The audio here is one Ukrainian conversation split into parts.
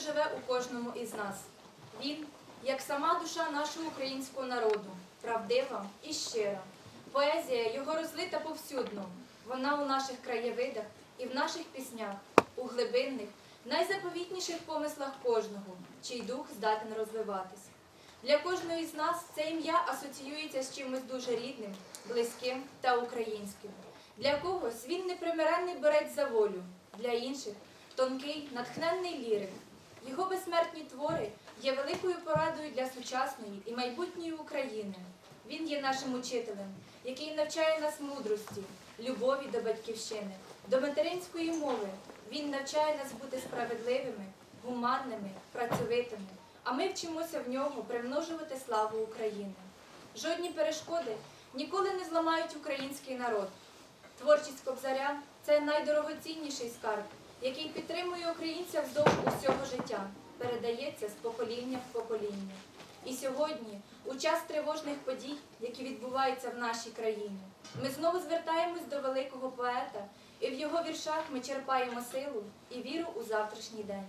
живе у кожному із нас. Він, як сама душа нашого українського народу, правдива і щира. Поезія його розлита повсюдно. Вона у наших краєвидах і в наших піснях, у глибинних, найзаповітніших помислах кожного, чий дух здатен розвиватись. Для кожної з нас це ім'я асоціюється з чимось дуже рідним, близьким та українським. Для когось він непримиренний борець за волю, для інших тонкий, натхненний лірик. Його безсмертні твори є великою порадою для сучасної і майбутньої України. Він є нашим учителем, який навчає нас мудрості, любові до батьківщини, до материнської мови. Він навчає нас бути справедливими, гуманними, працьовитими. А ми вчимося в нього примножувати славу України. Жодні перешкоди ніколи не зламають український народ. Творчість Кобзаря це найдорогоцінніший скарб, який підтримує українця вздовж усього життя, передається з покоління в покоління. І сьогодні, у час тривожних подій, які відбуваються в нашій країні, ми знову звертаємось до великого поета, і в його віршах ми черпаємо силу і віру у завтрашній день.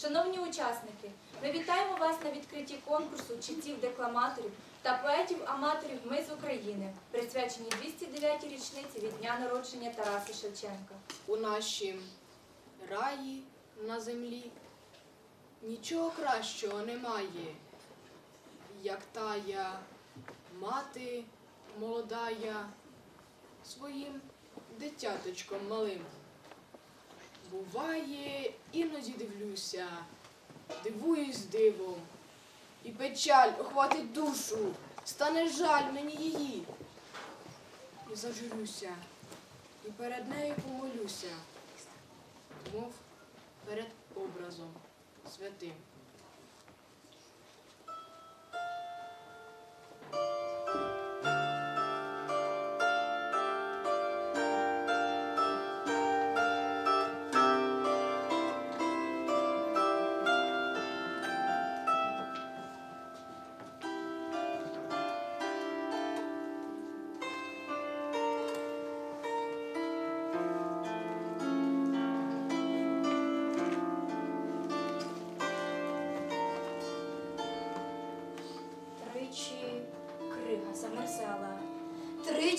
Шановні учасники, ми вітаємо вас на відкритті конкурсу читців-декламаторів та поетів-аматорів Ми з України, присвяченій 209-й річниці від дня народження Тараса Шевченка. у нашім раї на землі нічого кращого немає, як тая мати молодая своїм дитяточком малим. Буває, іноді дивлюся, дивуюсь дивом, і печаль охватить душу, стане жаль мені її. І зажурюся, і перед нею помолюся, Богомов пред образом святым.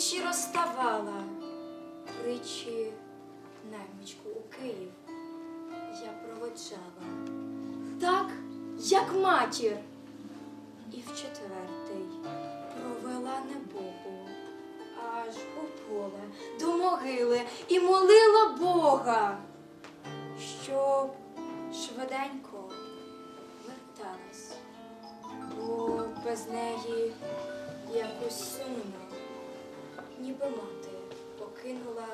Тричі розставала, тричі наймичку у Київ. Я проводжала. Так, як матір. І в четвертий провела небогу. Аж у поле до могили і молила Бога, щоб швиденько верталась. Бо без неї якось сумно, ніби мати покинула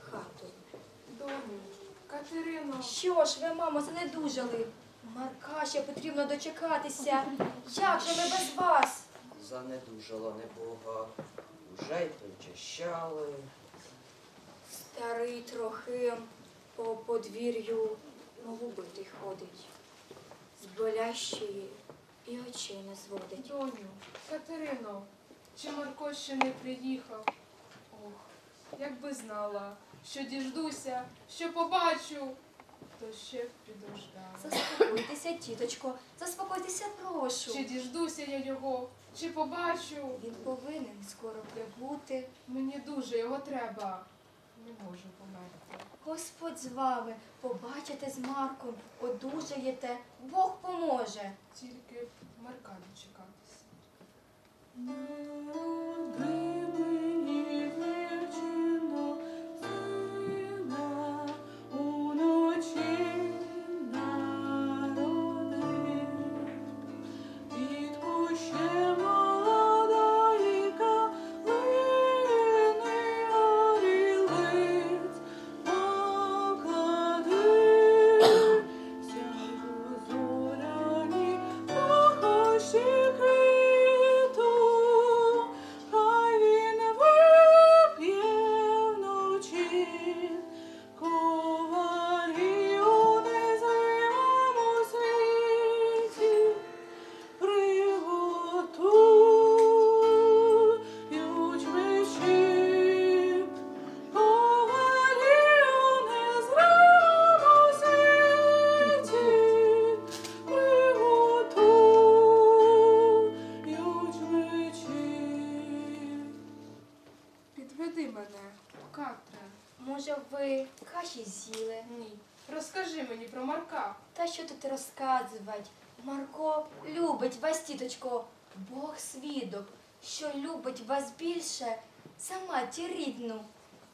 хату. Доню, Катерино, Що ж ви, мамо, занедужали? Марка ще потрібно дочекатися. Як же ми без вас? Занедужала небога, уже й причащали. Старий трохи по подвір'ю голубитий ходить, з болящої і очей не зводить. доню, Катерино, чи Марко ще не приїхав? Ох, якби знала, що діждуся, що побачу, то ще б підождала. Заспокойтеся, тіточко, заспокойтеся, прошу. Чи діждуся я його, чи побачу? Він повинен скоро прибути. Мені дуже його треба. Не можу померти. Господь з вами, побачите з Марком, одужаєте, Бог поможе. Тільки б Марка дочекатися. Moon, тут? Марко любить вас, тіточко, Бог свідок, що любить вас більше за матір рідну.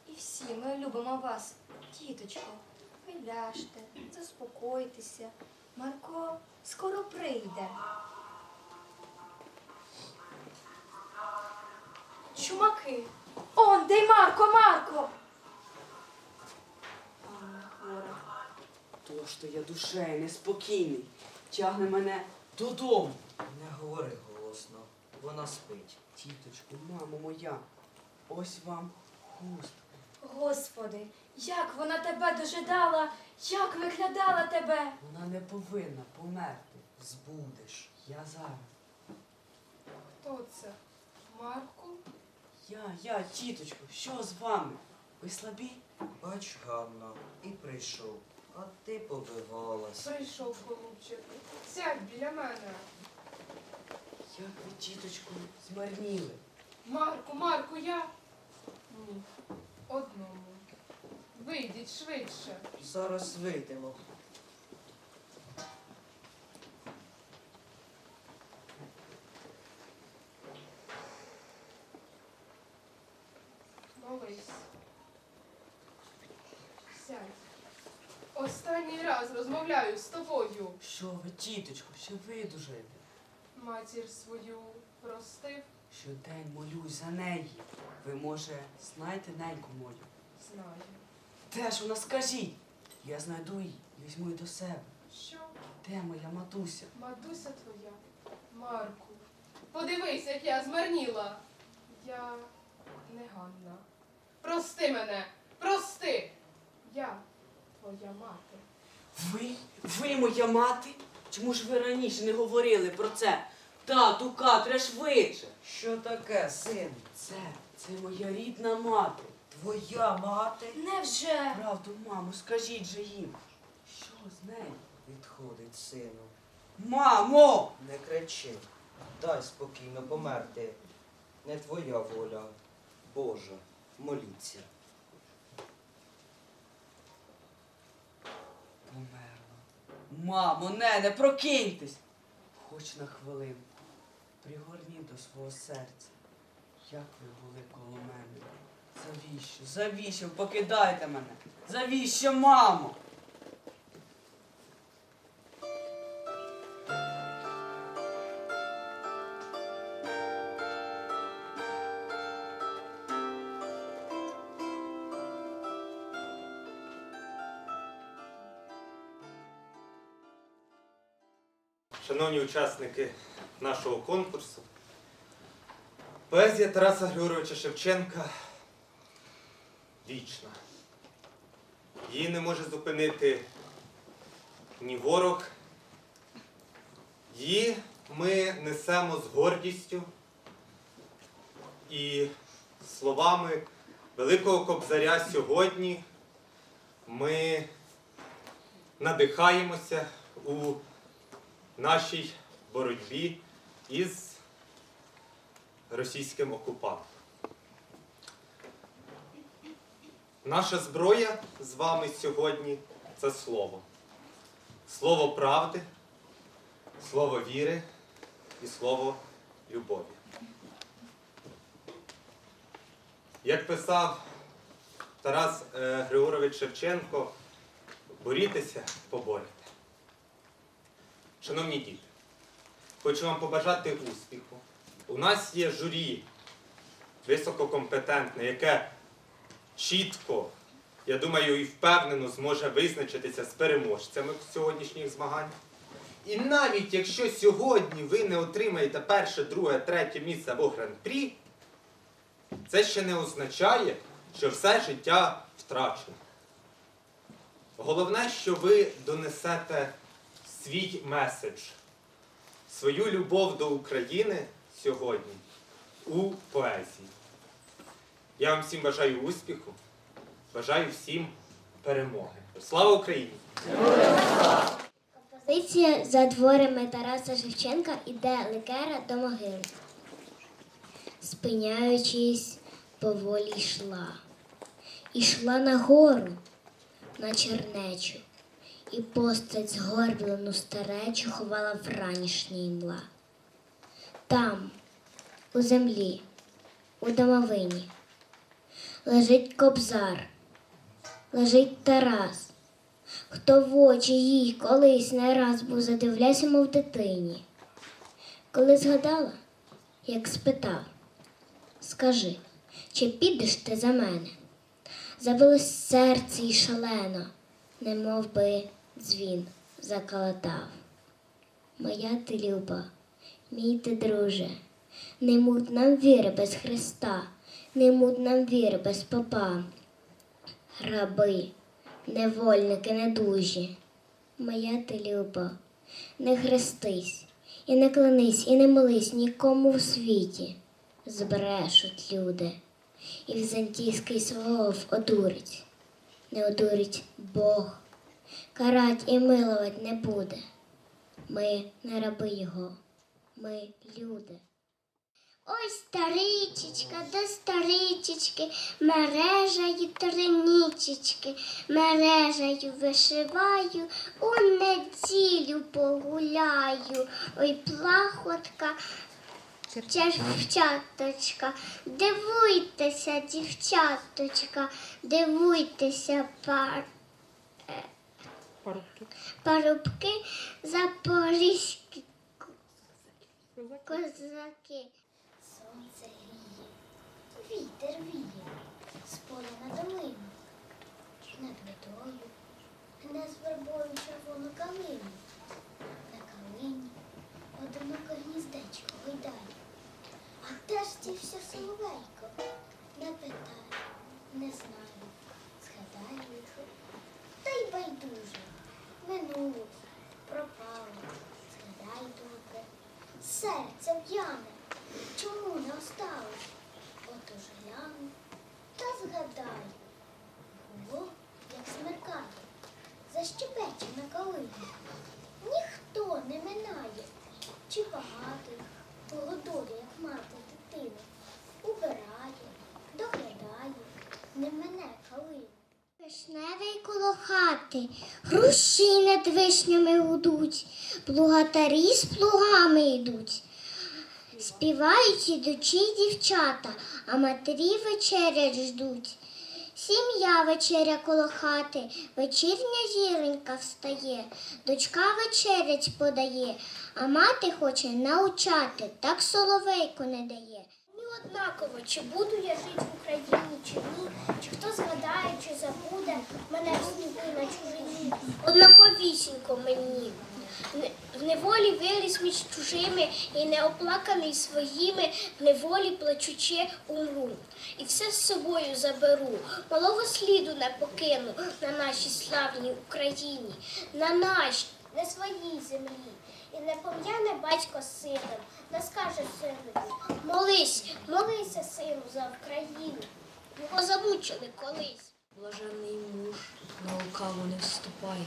І всі ми любимо вас, тіточко. Ви заспокойтеся. Марко скоро прийде. Чумаки. Он, де Марко, Марко! То що я душею неспокійний, тягне мене додому. Не говори голосно, вона спить. Тіточко, мамо моя, ось вам хустка. Господи, як вона тебе дожидала, як виглядала тебе. Вона не повинна померти. Збудеш. Я зараз. Хто це? Марку? Я, я, тіточко, що з вами? Ви слабі? Бач, Ганна, і прийшов. А ти побивалась. Прийшов голубчик. Сядь біля мене. Як ви, тіточку, змарніли? Марку, Марку, я. Ні. Одному. Вийдіть швидше. Зараз вийдемо. Молись. Сядь. Останній раз розмовляю з тобою. Ви, тіточко, ще видужаєте? Матір свою простив, Щодень молюсь за неї. Ви, може, знаєте неньку мою? знаю. Де ж вона скажіть? Я знайду її і візьму її до себе. Що? Де моя матуся? Матуся твоя, Марку, подивись, як я змарніла. Я не Ганна. Прости мене, прости. Я твоя мати. Ви? Ви моя мати? Чому ж ви раніше не говорили про це? Тату, Катре, швидше! Що таке, син? Це, це моя рідна мати. Твоя мати? Невже? Правду, мамо, скажіть же їм. Що з нею? Відходить, сину. Мамо! Не кричи. Дай спокійно померти. Не твоя воля. Божа, моліться. Померла. Мамо, не, не прокиньтесь. Хоч на хвилинку. Пригорніть до свого серця. Як ви були коло мене? Завіщо? Завіщо? Покидайте мене. Завіщо, мамо? Учасники нашого конкурсу, поезія Тараса Григоровича Шевченка вічна. Її не може зупинити ні ворог. Її ми несемо з гордістю і словами Великого Кобзаря сьогодні ми надихаємося у нашій боротьбі із російським окупантом. Наша зброя з вами сьогодні це слово. Слово правди, слово віри і слово любові. Як писав Тарас е, Григорович Шевченко, борітеся, поборете. Шановні діти, хочу вам побажати успіху. У нас є журі висококомпетентне, яке чітко, я думаю, і впевнено зможе визначитися з переможцями сьогоднішніх змагань. І навіть якщо сьогодні ви не отримаєте перше, друге, третє місце або гран-прі, це ще не означає, що все життя втрачено. Головне, що ви донесете свій меседж, свою любов до України сьогодні у поезії. Я вам всім бажаю успіху, бажаю всім перемоги. Слава Україні! Композиція за творами Тараса Шевченка іде ликера до могили. Спиняючись, поволі йшла. ішла нагору на чернечу, і постать згорблену старечу ховала вранішній мла. Там, у землі, у домовині, лежить кобзар, лежить Тарас, хто в очі їй колись не раз був задивлявся, мов дитині. Коли згадала, як спитав, скажи, чи підеш ти за мене? Забилось серце й шалено, немов би дзвін заколотав. Моя ти люба, мій ти друже, не мут нам віри без Христа, не мут нам віри без попа. Раби, невольники недужі, моя ти люба, не хрестись, і не клянись, і не молись нікому в світі. Збрешуть люди, і візантійський слов одурить, не одурить Бог, карать і миловать не буде. Ми не раби його, ми люди. Ой, старичечка, да старичечки, мережею тринічечки, мережею вишиваю, у неділю погуляю. Ой, плахотка, червчаточка, дивуйтеся, дівчаточка, дивуйтеся, пар... е, парубки запорізькі козаки. Сонце гріє, вітер віє, з поля на долину, над водою, гне з вербою червону калину. На калині одиноке гніздечко гойдає. А де ж дівся соловейко? Не питай, не знаю, згадаю. Та й байдуже, минуло, пропало, згадай добре. Серце в'яне, чому не осталось? Отож гляну та згадай. Було, як смеркає, защепече на калині. Ніхто не минає, чи багатий, голодорі, як мати дитину. Убирає, доглядає, не мене калину. Вишневий коло хати, груші над вишнями гудуть, плугатарі з плугами йдуть. Співають ідучі дівчата, а матері вечерять ждуть. Сім'я вечеря коло хати, вечірня зіронька встає, дочка вечерять подає, а мати хоче научати, так соловейку не дає. Однаково, чи буду я жити в Україні, чи ні, чи хто згадає, чи забуде мене в сніги на чужині. Однаковісінько мені. В неволі виріс між чужими і неоплаканий своїми, в неволі плачучи умру. І все з собою заберу, малого сліду не покину на нашій славній Україні, на нашій, не своїй землі. І не пом'яне батько сином, не скаже синові, молись, молися, сину, за Україну. Його замучили колись. Блаженний муж на лукаву не вступає,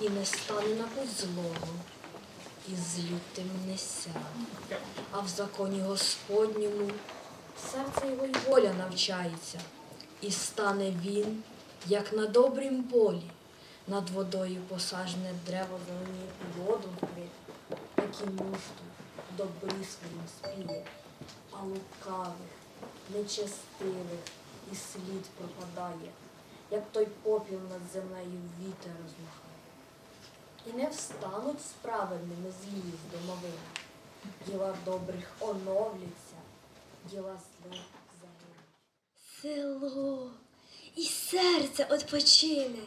і не стане на путь злого, і з лютим не сяде. А в законі Господньому серце його й воля навчається, і стане він, як на добрім полі, над водою посажене древо зеленіє і воду вкрите, так і добрі своїм спіє, а лукавих, нечестивих і слід пропадає, як той попіл над землею вітер розмахає. І не встануть справедними злі з домовини. Діла добрих оновляться, діла злих загинуть. Село і серце odpoczyне.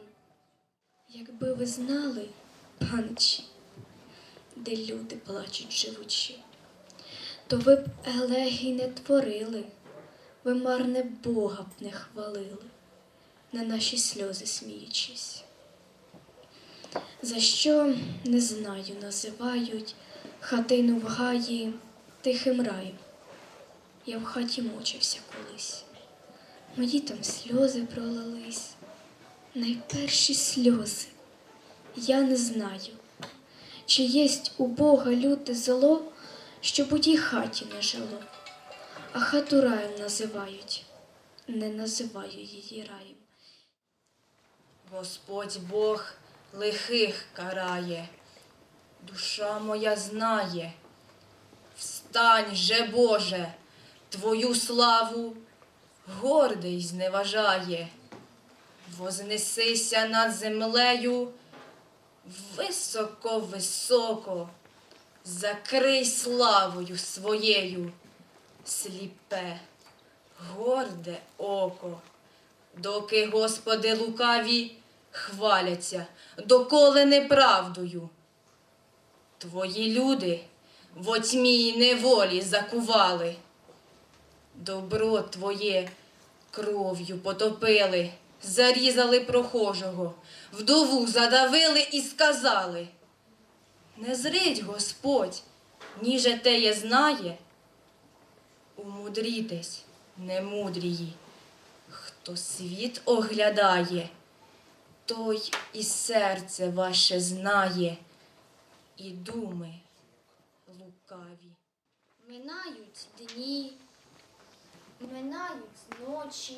Якби ви знали, панчі, де люди плачуть живучи, то ви б елегій не творили, ви марне Бога б не хвалили, на наші сльози сміючись. За що не знаю, називають хатину в гаї тихим раєм. Я в хаті мучився колись. Мої там сльози пролились. Найперші сльози. Я не знаю, чи єсть у Бога люте зло, щоб у тій хаті не жило. А хату раєм називають, не називаю її раєм. Господь Бог лихих карає, душа моя знає. Встань же, Боже, Твою славу гордий зневажає. Вознесися над землею високо-високо, закрий славою своєю сліпе, горде око. Доки, Господи, лукаві хваляться, доколи неправдою. Твої люди в отьмі й неволі закували. Добро Твоє кров'ю потопили, зарізали прохожого, вдову задавили і сказали. Не зрить Господь, ніже теє знає. Умудрітесь, немудрії. Хто світ оглядає, той і серце ваше знає, і думи лукаві. Минають дні, минають ночі,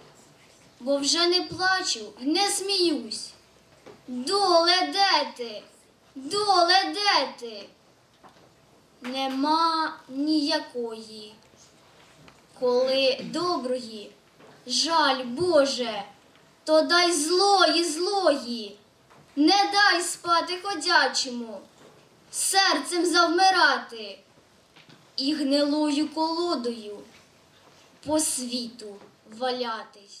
бо вже не плачу і не сміюсь. Доле де ти? Доле де ти? Нема ніякої. Коли доброї, жаль Боже, то дай злої, злої, не дай спати ходячому, серцем завмирати і гнилою колодою по світу валятись.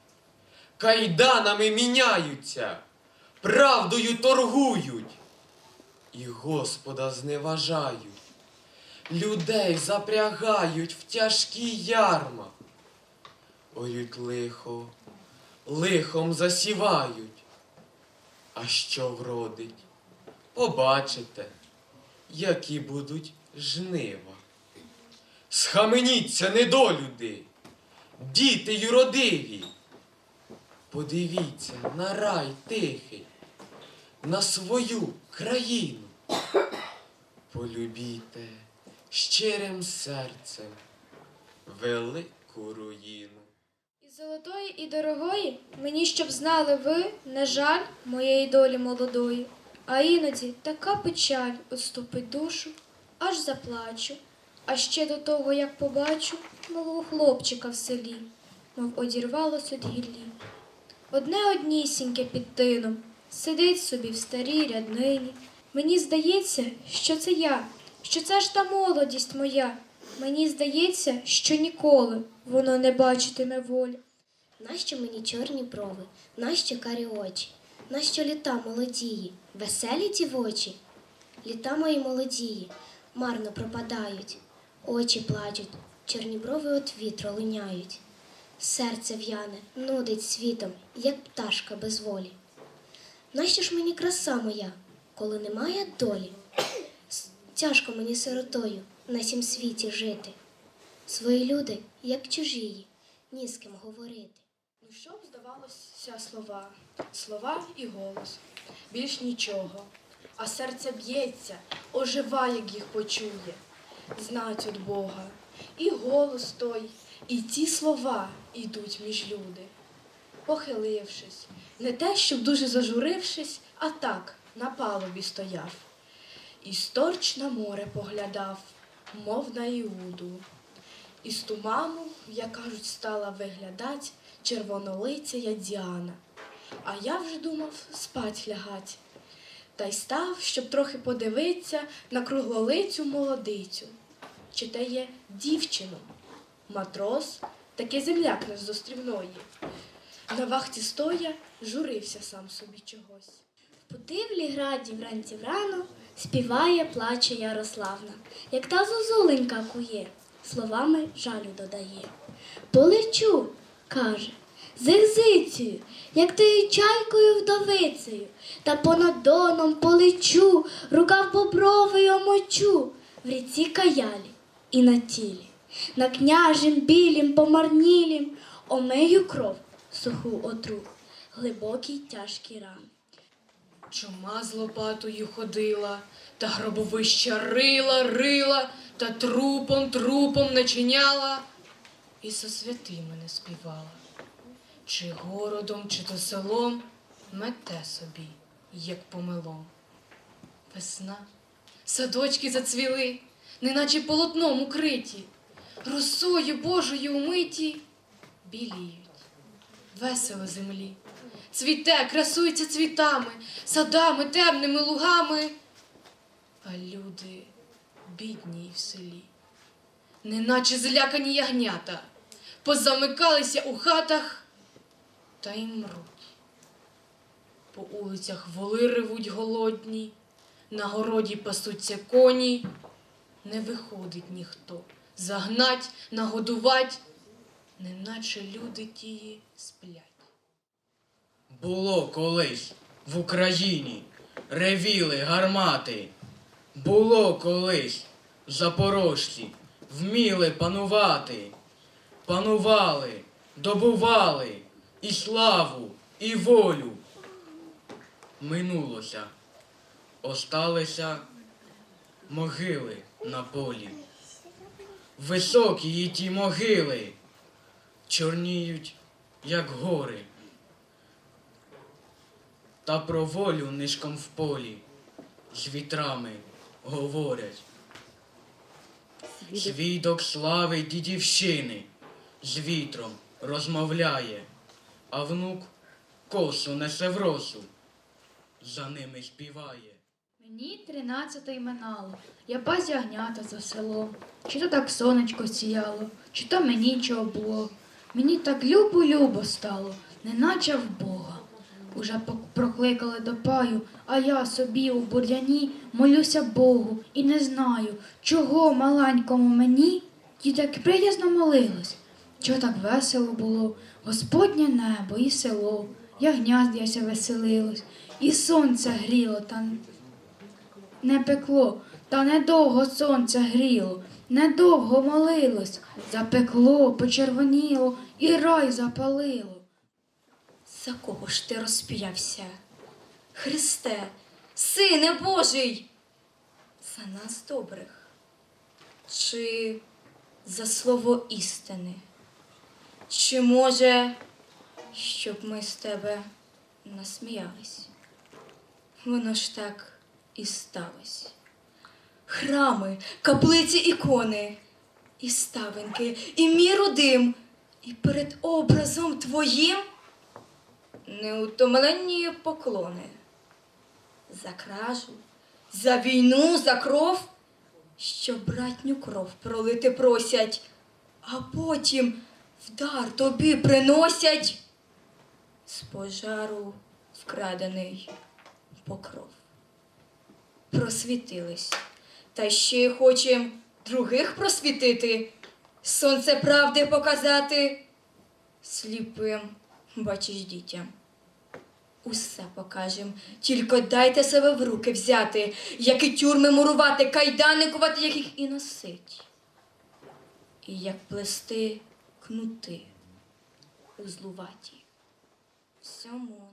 кайданами міняються, правдою торгують, і Господа зневажають, людей запрягають в тяжкі ярма, орють лихо, лихом засівають, а що вродить, побачите, які будуть жнива. Схаменіться, недолюди, діти юродиві. Подивіться на рай тихий, на свою країну. Полюбіте щирим серцем велику руїну. І золотої, і дорогої мені, щоб знали ви, на жаль, моєї долі молодої. А іноді така печаль отступить душу, аж заплачу. А ще до того, як побачу малого хлопчика в селі, мов одірвалось від гіллі. Одне однісіньке під тином, сидить собі в старій ряднині. Мені здається, що це я, що це ж та молодість моя. Мені здається, що ніколи воно не бачитиме волі. Нащо мені чорні брови, нащо карі очі, нащо літа молодії, веселі ті очі? Літа мої молодії, марно пропадають, очі плачуть, чорні брови от вітру линяють. Серце в'яне, нудить світом, як пташка без волі. Нащо ж мені краса моя, коли немає долі? Тяжко мені сиротою на сім світі жити. Свої люди, як чужії, ні з ким говорити. Ну що б здавалося слова, слова і голос, більш нічого. А серце б'ється, ожива, як їх почує, знать від Бога. І голос той, і ті слова йдуть між люди. Похилившись, не те, щоб дуже зажурившись, а так на палубі стояв. І сторч на море поглядав, мов на Іуду. Із туману, як кажуть, стала виглядать червонолиця Діана. А я вже думав спать лягать. Та й став, щоб трохи подивитися на круглолицю молодицю. Чи те є дівчину? Матрос, таки земляк наш з острівної. На вахті стоя, журився сам собі чогось. В путивлі граді вранці врано співає, плаче Ярославна, як та зозуленька кує, словами жалю додає. Полечу, каже, зерзицею, як тою чайкою вдовицею, та понад доном полечу, рукав бобровий омочу в ріці каялі і на тілі, на княжим білім помарнілім омию кров суху отру, глибокий тяжкий ран. Чума з лопатою ходила, та гробовища рила, рила, та трупом, трупом начиняла, і со святими не співала. Чи городом, чи то селом мете собі, як помилом. Весна, садочки зацвіли, неначе полотном укриті, росою Божою умиті, біліють, весело землі. Цвіте, красується цвітами, садами, темними лугами. А люди бідні в селі, неначе злякані ягнята, позамикалися у хатах та й мруть. По улицях воли ревуть голодні, на городі пасуться коні, не виходить ніхто загнать, нагодувать, неначе люди тії сплять. Було колись в Україні ревіли гармати. Було колись запорожці вміли панувати. Панували, добували і славу, і волю. Минулося, осталися могили на полі. Високі її ті могили чорніють, як гори та про волю нишком в полі з вітрами говорять. Свідок слави дідівщини з вітром розмовляє, а внук косу несе в росу, за ними співає. Мені тринадцяте минало, я пас ягнята за селом. Чи то так сонечко сіяло, чи то мені чого було. Мені так любо-любо стало, неначе в Бога. Уже прокликали до паю, а я собі у бур'яні молюся Богу і не знаю, чого маленькому мені ті так приязно молилась. Чого так весело було, Господнє небо і село, ягня з'яся веселилось, і сонце гріло та не пекло, та недовго сонце гріло, недовго молилось, запекло, почервоніло і рай запалило. За кого ж ти розп'явся? Христе, Сине Божий, за нас добрих, чи за слово істини? Чи може, щоб ми з тебе насміялись? Воно ж так і сталося. Храми, каплиці ікони, і ставинки, і міру дим, і перед образом твоїм неутомлені поклони. За кражу, за війну, за кров, що братню кров пролити просять, а потім в дар тобі приносять з пожару вкрадений покров. Просвітились, та ще й хочем других просвітити, сонце правди показати, сліпим бачиш дітям. Усе покажем, тільки дайте себе в руки взяти, як і тюрми мурувати, кайдани кувати, як їх і носить. І як плести кнути узлуваті. Всьому